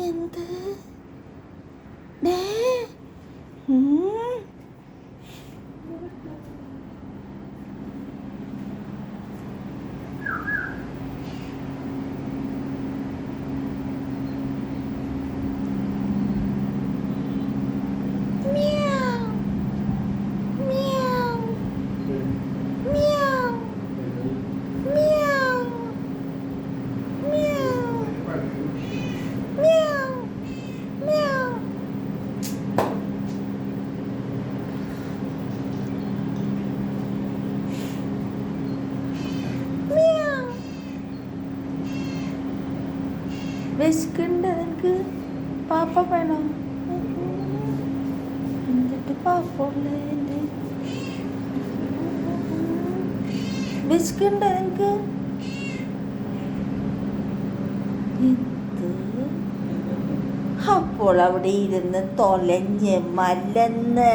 എന്ത്? ഡേ വിശക്കുണ്ട് എനിക്ക്. പാപ്പ വേണോ? എന്നിട്ട് പാപ്പുള്ള വിശക്കുണ്ട് എനിക്ക്. അപ്പോൾ അവിടെ ഇരുന്ന് തൊലഞ്ഞ് മലന്ന്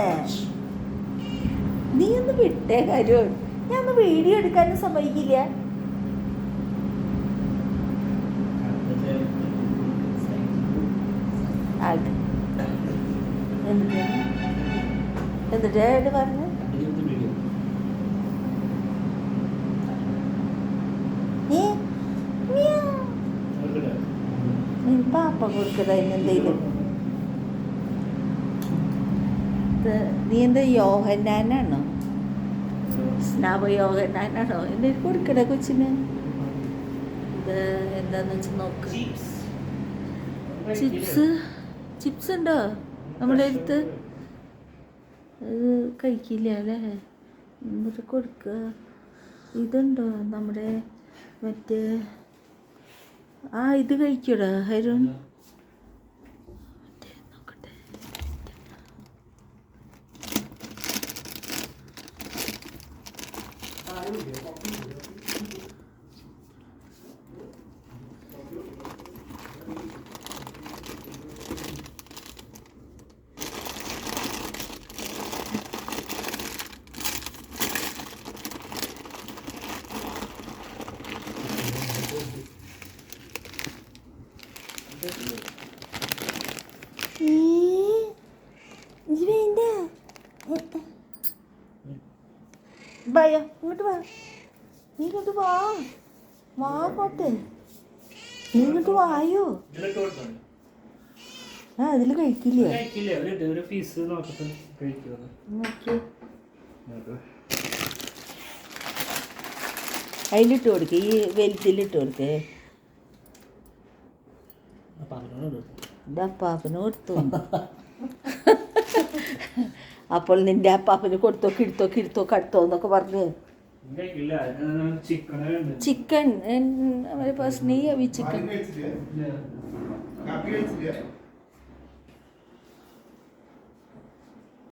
നീ ഒന്ന് വിട്ടേ കാര്യം. ഞാൻ ഒന്ന് വീഡിയോ എടുക്കാനും സമ്മതിക്കില്ല. ആൾക്ക് എന്നിട്ട് എന്നിട്ട് ഏട് പറഞ്ഞു പാപ്പ കൊടുക്കത എന്തെങ്കിലും നീ എന്താ യോഹന്നാനാണോ? സ്നാപ യോഹനാനാണോ എന്തെങ്കിലും കൊടുക്കട കൊച്ചിന്? ഇത് എന്താന്ന് വെച്ച് നോക്ക്. ചിപ്സ് ചിപ്സ് ഉണ്ടോ? നമ്മുടെ അടുത്ത്? അത് കഴിക്കില്ല അല്ലേ? എന്നിട്ട് കൊടുക്കുക ഇതുണ്ടോ നമ്മുടെ മറ്റേ? ആ ഇത് കഴിക്കൂടാ ഹരുൺ നോക്കട്ടെ. ഇത് വേണ്ട ഭയ ഇങ്ങോട്ട് വാ. നീ ഇങ്ങോട്ട് വാ. വാ പോട്ടെ. നീ ഇങ്ങോട്ട് വായോ ആ അതിൽ കഴിക്കില്ലേ? അതിലിട്ട് കൊടുക്കേ ഈ വെലുത്തിലിട്ട് കൊടുക്കേ. എന്റെ അപ്പാപ്പന് കൊടുത്തു. അപ്പോൾ നിന്റെ അപ്പാപ്പന് കൊടുത്തോക്ക് എടുത്തോക്ക് എടുത്തോക്ക് അടുത്തോ എന്നൊക്കെ പറഞ്ഞ്. Chicken chicken chicken.